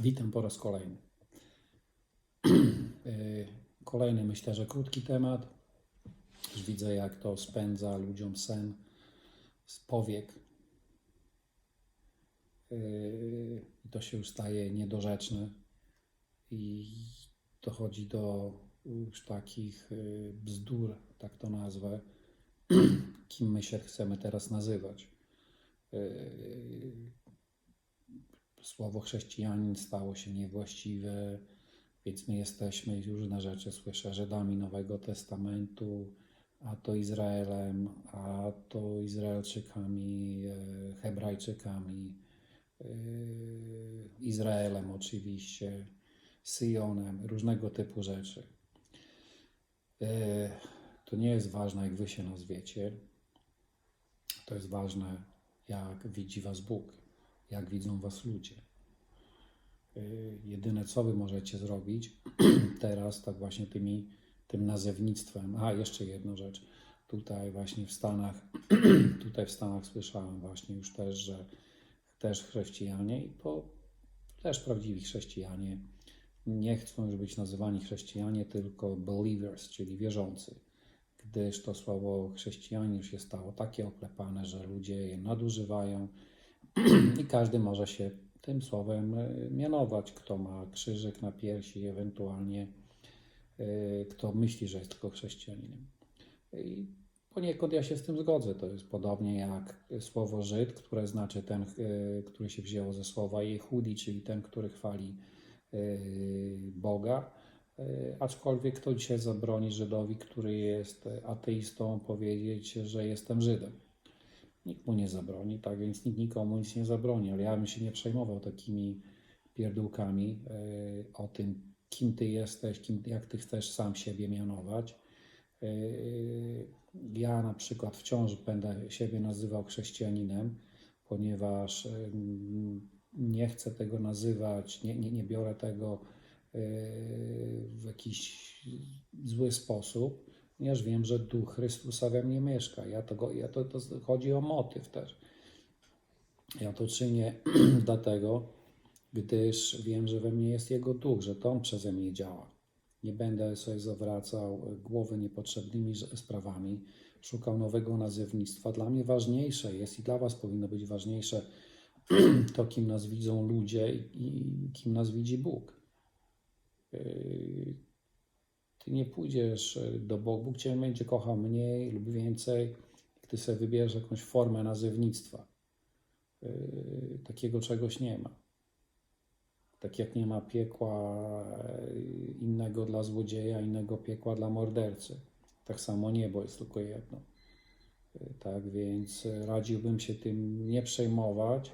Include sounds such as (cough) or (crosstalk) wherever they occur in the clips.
Witam po raz kolejny. (clears throat) Y, Kolejny, myślę, że krótki temat. Już widzę, jak to spędza ludziom sen z powiek. Y, I to się staje niedorzeczne i dochodzi do już takich y, bzdur, tak to nazwę, (clears throat) kim my się chcemy teraz nazywać. Słowo chrześcijanin stało się niewłaściwe, więc my jesteśmy i różne rzeczy słyszę Żydami Nowego Testamentu, a to Izraelem, a to Izraelczykami, e, Hebrajczykami, e, Izraelem oczywiście, Syjonem, różnego typu rzeczy. E, To nie jest ważne, jak wy się nazwiecie. To jest ważne, jak widzi was Bóg, jak widzą was ludzie. Y, Jedyne, co wy możecie zrobić (clears throat) teraz, tak właśnie tymi, tym nazewnictwem. A, jeszcze jedna rzecz. Tutaj właśnie w Stanach, (clears throat) tutaj w Stanach słyszałem właśnie już też, że też chrześcijanie i to też prawdziwi chrześcijanie nie chcą już być nazywani chrześcijanie, tylko believers, czyli wierzący. Gdyż to słowo chrześcijanin już się stało takie oklepane, że ludzie je nadużywają i każdy może się tym słowem e, mianować, kto ma krzyżyk na piersi, ewentualnie e, kto myśli, że jest tylko chrześcijaninem. I poniekąd ja się z tym zgodzę. To jest podobnie jak słowo Żyd, które znaczy ten, e, który się wzięło ze słowa Jehudi, czyli ten, który chwali Boga. Aczkolwiek kto dzisiaj zabroni Żydowi, który jest ateistą, powiedzieć, że jestem Żydem. Nikt mu nie zabroni, tak więc nikt nikomu nic nie zabroni, ale ja bym się nie przejmował takimi pierdółkami e, o tym, kim ty jesteś, kim, jak ty chcesz sam siebie mianować. E, Ja na przykład wciąż będę siebie nazywał chrześcijaninem, ponieważ nie chcę tego nazywać, nie, nie, nie biorę tego e, w jakiś zły sposób, ponieważ wiem, że Duch Chrystusa we mnie mieszka. Ja to, ja to, to chodzi o motyw też. Ja to czynię (clears throat) dlatego, gdyż wiem, że we mnie jest Jego Duch, że to On przeze mnie działa. Nie będę sobie zawracał głowy niepotrzebnymi sprawami, szukał nowego nazewnictwa. Dla mnie ważniejsze jest i dla Was powinno być ważniejsze (clears throat) to, kim nas widzą ludzie i i kim nas widzi Bóg. Ty nie pójdziesz y, do Boga, Bóg Cię będzie kochał mniej lub więcej, Ty sobie wybierzesz jakąś formę nazewnictwa. Yy, Takiego czegoś nie ma. Tak jak nie ma piekła y, innego dla złodzieja, innego piekła dla mordercy. Tak samo niebo jest tylko jedno. Tak więc radziłbym się tym nie przejmować,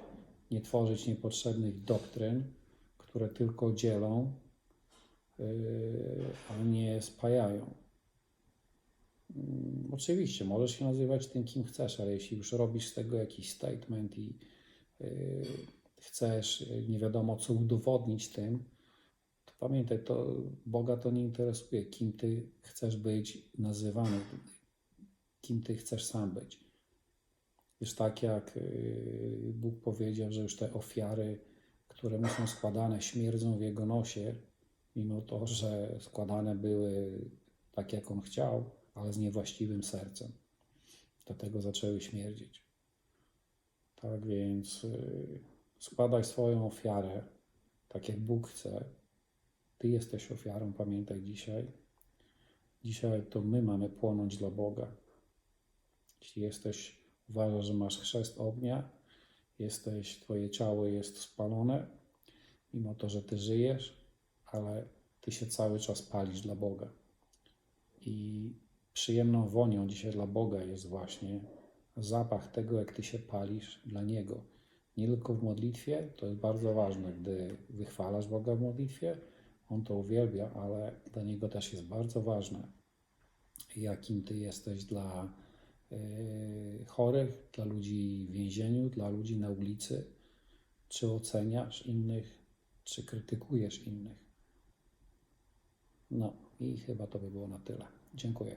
nie tworzyć niepotrzebnych doktryn, które tylko dzielą, a nie spajają. Mm, Oczywiście, możesz się nazywać tym, kim chcesz, ale jeśli już robisz z tego jakiś statement i y, chcesz y, nie wiadomo co udowodnić tym, to pamiętaj, to Boga to nie interesuje, kim ty chcesz być nazywany, kim ty chcesz sam być. Już tak jak y, Bóg powiedział, że już te ofiary, które mu są składane, śmierdzą w jego nosie, mimo to, że składane były tak, jak on chciał, ale z niewłaściwym sercem. Dlatego zaczęły śmierdzieć. Tak więc y, składaj swoją ofiarę, tak jak Bóg chce. Ty jesteś ofiarą, pamiętaj dzisiaj. Dzisiaj to my mamy płonąć dla Boga. Jeśli jesteś, uważasz, że masz chrzest ognia, jesteś, twoje ciało jest spalone, mimo to, że ty żyjesz, ale ty się cały czas palisz dla Boga. I przyjemną wonią dzisiaj dla Boga jest właśnie zapach tego, jak ty się palisz dla Niego. Nie tylko w modlitwie, to jest bardzo ważne, gdy wychwalasz Boga w modlitwie, On to uwielbia, ale dla Niego też jest bardzo ważne, jakim ty jesteś dla y, chorych, dla ludzi w więzieniu, dla ludzi na ulicy. Czy oceniasz innych, czy krytykujesz innych. No i chyba to by było na tyle. Dziękuję.